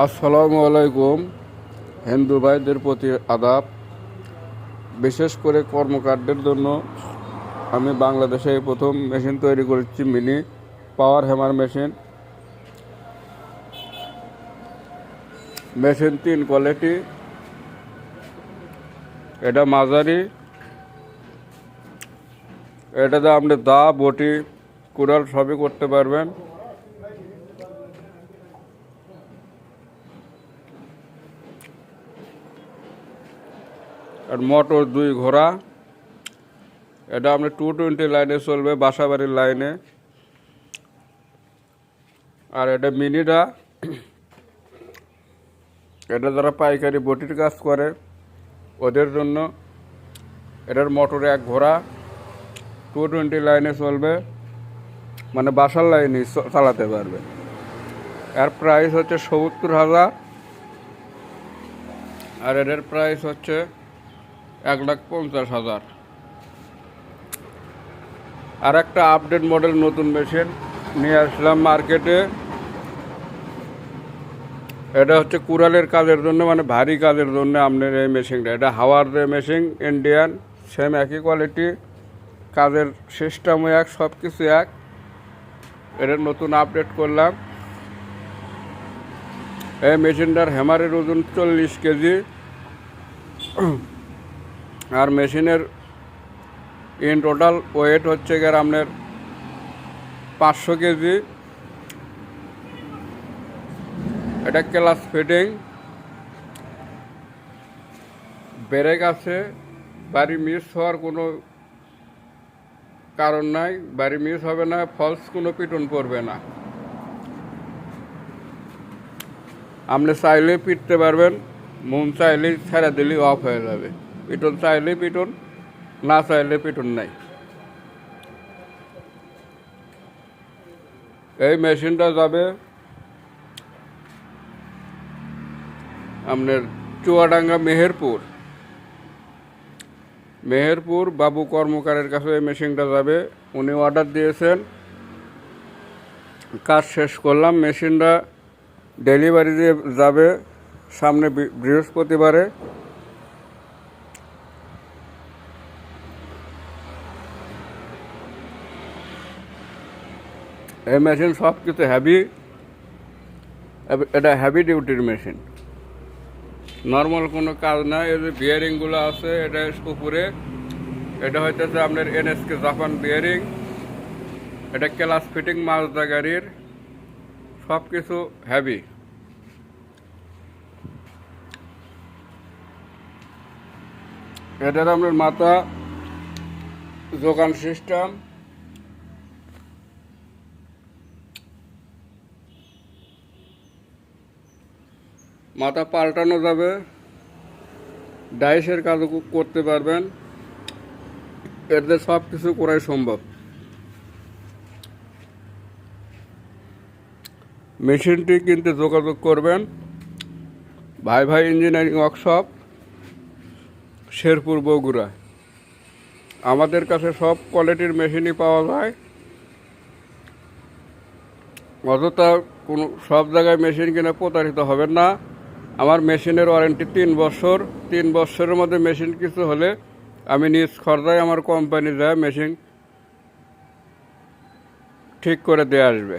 আসসালামু আলাইকুম। হিন্দু ভাইদের প্রতি আদাব। বিশেষ করে কর্মকারদের জন্য আমি বাংলাদেশে প্রথম মেশিন তৈরি করেছি, mini power hammer machine. Machine তিন কোয়ালিটি। এটা মাঝারি। এটাতে আপনি দা, বটি, কুড়াল সবই করতে পারবেন। আর মোটর দুই ঘোড়া। এটা আপনি টু টোয়েন্টি লাইনে চলবে, বাসাবাড়ির লাইনে আর এটা মিনিটা। এটা যারা পাইকারি বটির কাজ করে, ওদের জন্য এটার মোটরে এক ঘোড়া। টু টোয়েন্টি লাইনে চলবে মানে বাসার লাইনে চালাতে পারবে। এর প্রাইস হচ্ছে সত্তর হাজার। আর এটার প্রাইস হচ্ছে এক লাখ পঞ্চাশ হাজার। আর একটা আপডেট মডেল নতুন মেশিন নিয়ে আসলাম মার্কেটে এটা হচ্ছে কুড়ালের কাজের জন্য মানে ভারী কাজের জন্য আপনার এই মেশিনটা এটা হাওয়ার মেশিন ইন্ডিয়ান সেম একই কোয়ালিটি কাজের সিস্টেমও এক সব কিছু এক। এটা নতুন আপডেট করলাম। এই মেশিনটার হ্যামারের ওজন চল্লিশ কেজি। আর মেশিনের ইন টোটাল ওয়েট হচ্ছে গিয়ে আপনার পাঁচশো কেজি। এটা ক্লাস ফিটিং। ব্রেক আছে, বাড়ি মিস হওয়ার কোনো কারণ নাই, বাড়ি মিস হবে না, ফলস কোনো পিটন পড়বে না। আপনি চাইলে পিটতে পারবেন, মন চাইলেই ছেড়ে দিলেই অফ হয়ে যাবে। পিটন চাইলে পিটন, না চাইলে পিটন নাই। এই মেশিনটা যাবে আপনার চুয়াডাঙ্গা মেহেরপুর। মেহেরপুর বাবু কর্মকারের কাছে এই মেশিনটা যাবে। উনি অর্ডার দিয়েছেন। কাজ শেষ করলাম, মেশিনটা ডেলিভারি দিয়ে যাবে সামনে বৃহস্পতিবারে। এই মেশিন সব কিছু হ্যাভি এটা হ্যাভি ডিউটির মেশিন। নর্মাল কোনো কাজ না, এই যে বিয়ারিংগুলো আছে, এটা উপরে। এটা হইতেছে আপনার এনএসকে জাপান বিয়ারিং এটা ক্লাস ফিটিং মাজদা গাড়ির সব কিছু হ্যাভি এটার আপনার মাথা, যোগান সিস্টেম মাথা পাল্টানো যাবে, ডাইসের কাজও করতে পারবেন। এতে সব কিছু করাই সম্ভব। মেশিনটি কিনতে যোগাযোগ করবেন। ভাই ভাই ইঞ্জিনিয়ারিং ওয়ার্কশপ, শেরপুর বগুড়া। আমাদের কাছে সব কোয়ালিটির মেশিনই পাওয়া যায়। অযথা কোনো সব জায়গায় মেশিন কিনে প্রতারিত হবেন না। আমার মেশিনের ওয়ারেন্টি তিন বছর, তিন বছরের মধ্যে মেশিন কিছু হলে আমি নিজ খরচায় আমার কোম্পানি যায় মেশিন ঠিক করে দিয়ে আসবে।